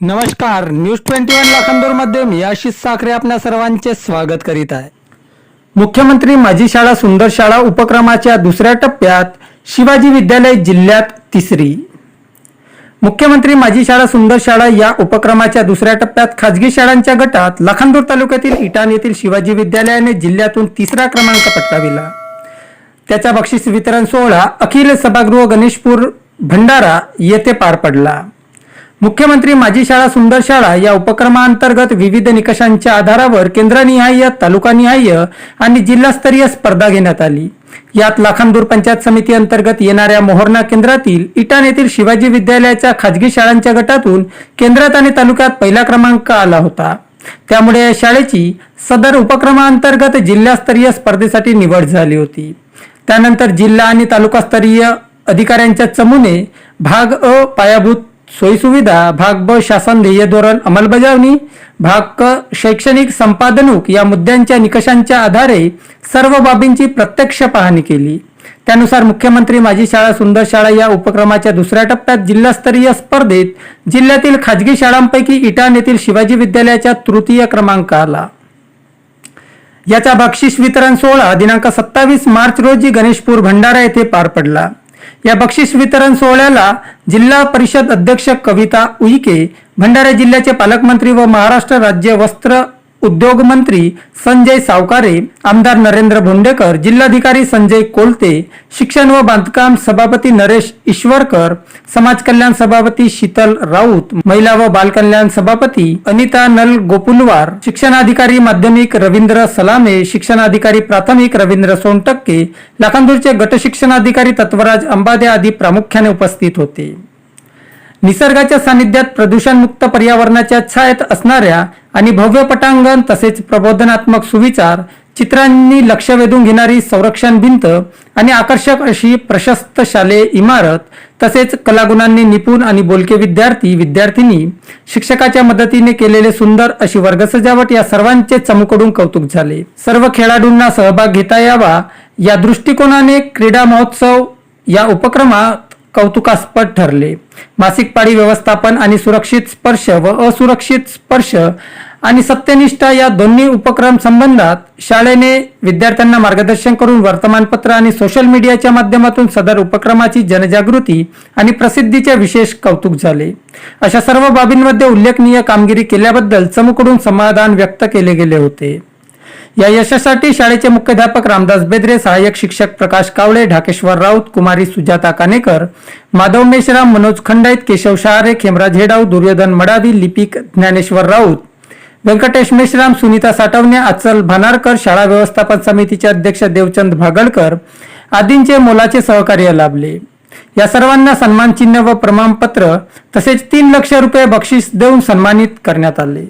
नमस्कार news twenty one लाखांदूरमध्ये मी आशिष साखरे आपल्या सर्वांचे स्वागत करीत आहे. मुख्यमंत्री माझी शाळा सुंदर शाळा उपक्रमाच्या दुसऱ्या टप्प्यात शिवाजी विद्यालय जिल्ह्यात तिसरी. मुख्यमंत्री माझी शाळा सुंदर शाळा या उपक्रमाच्या दुसऱ्या टप्प्यात खाजगी शाळांच्या गटात लखनदूर तालुक्यातील इटान येथील शिवाजी विद्यालयाने जिल्ह्यातून तिसरा क्रमांक पटकाविला. त्याचा बक्षीस वितरण सोहळा अखिल सभागृह गणेशपूर भंडारा येथे पार पडला. मुख्यमंत्री माझी शाळा सुंदर शाळा या उपक्रमांतर्गत विविध निकषांच्या आधारावर केंद्रनिहाय तालुकानिहाय आणि जिल्हास्तरीय स्पर्धा घेण्यात आली. यात लाखांदूर पंचायत समिती अंतर्गत येणाऱ्या मोहरणा केंद्रातील इटान येथील शिवाजी विद्यालयाच्या खाजगी शाळांच्या गटातून केंद्रात आणि तालुक्यात पहिला क्रमांक आला होता. त्यामुळे या शाळेची सदर उपक्रमांतर्गत जिल्हास्तरीय स्पर्धेसाठी निवड झाली होती. त्यानंतर जिल्हा आणि तालुकास्तरीय अधिकाऱ्यांच्या चमूने भाग अ पायाभूत सोयीसुविधा भाग ब शासन ध्येय धोरण अंमलबजावणी भाग क शैक्षणिक संपादनूक या मुद्द्यांच्या निकषांच्या आधारे सर्व बाबींची प्रत्यक्ष पाहणी केली. त्यानुसार मुख्यमंत्री माझी शाळा सुंदर शाळा या उपक्रमाच्या दुसऱ्या टप्प्यात जिल्हास्तरीय स्पर्धेत जिल्ह्यातील खाजगी शाळांपैकी इटाण येथील शिवाजी विद्यालयाच्या तृतीय क्रमांक आला. याचा बक्षीस वितरण सोहळा दिनांक सत्तावीस मार्च रोजी गणेशपूर भंडारा येथे पार पडला. या बक्षीस वितरण सोहळ्याला जिल्हा परिषद अध्यक्ष कविता उईके भंडारा जिल्ह्याचे पालकमंत्री व महाराष्ट्र राज्य वस्त्र उद्योग मंत्री संजय सावकारे आमदार नरेंद्र भोंडेकर जिल्हाधिकारी संजय कोलते शिक्षण व बांधकाम सभापती नरेश ईश्वरकर समाज कल्याण सभापती शीतल राऊत महिला व बालकल्याण सभापती अनिता नल गोपुलवार शिक्षणाधिकारी माध्यमिक रवींद्र सलामे शिक्षणाधिकारी प्राथमिक रवींद्र सोनटक्के लाखांदूरचे गटशिक्षणाधिकारी तत्वराज अंबादे आदी प्रामुख्याने उपस्थित होते. निसर्गाच्या सानिध्यात प्रदूषणमुक्त पर्यावरणाच्या छायेत असणाऱ्या आणि भव्य पटांगण तसेच प्रबोधनात्मक सुविचार चित्रांनी लक्ष वेधून घेणारी संरक्षण भिंत आणि आकर्षक अशी प्रशस्त शालेय इमारत तसेच कलागुणांनी निपुण आणि बोलके विद्यार्थी विद्यार्थिनी शिक्षकाच्या मदतीने केलेले सुंदर अशी वर्ग सजावट या सर्वांचे चमूकडून कौतुक झाले. सर्व खेळाडूंना सहभाग घेता यावा या दृष्टिकोनाने क्रीडा महोत्सव या उपक्रमात कौतुकास्पद ठरले. मासिक पाळी व्यवस्थापन आणि सुरक्षित स्पर्श व असुरक्षित स्पर्श आणि सत्यनिष्ठा या दोन्ही उपक्रम संबंधात शाळेने विद्यार्थ्यांना मार्गदर्शन करून वर्तमानपत्र आणि सोशल मीडियाच्या माध्यमातून सदर उपक्रमाची जनजागृती आणि प्रसिद्धीचे विशेष कौतुक झाले. अशा सर्व बाबींमध्ये उल्लेखनीय कामगिरी केल्याबद्दल चमूकडून समाधान व्यक्त केले गेले होते. या यशासाठी शाळेचे मुख्याध्यापक रामदास बेद्रे सहाय्यक शिक्षक प्रकाश कावळे ढाकेश्वर राऊत कुमारी सुजाता कानेकर माधव मेश्राम मनोज खंडाईत केशव शहारे खेमराज हेडाव दुर्योधन मडावी लिपिक ज्ञानेश्वर राऊत व्यंकटेश मेश्राम सुनीता साठवणे अचल भानारकर शाळा व्यवस्थापन समितीचे अध्यक्ष देवचंद भागळकर आदींचे मोलाचे सहकार्य लाभले. या सर्वांना सन्मान चिन्ह व प्रमाणपत्र तसेच तीन लक्ष रुपये बक्षीस देऊन सन्मानित करण्यात आले.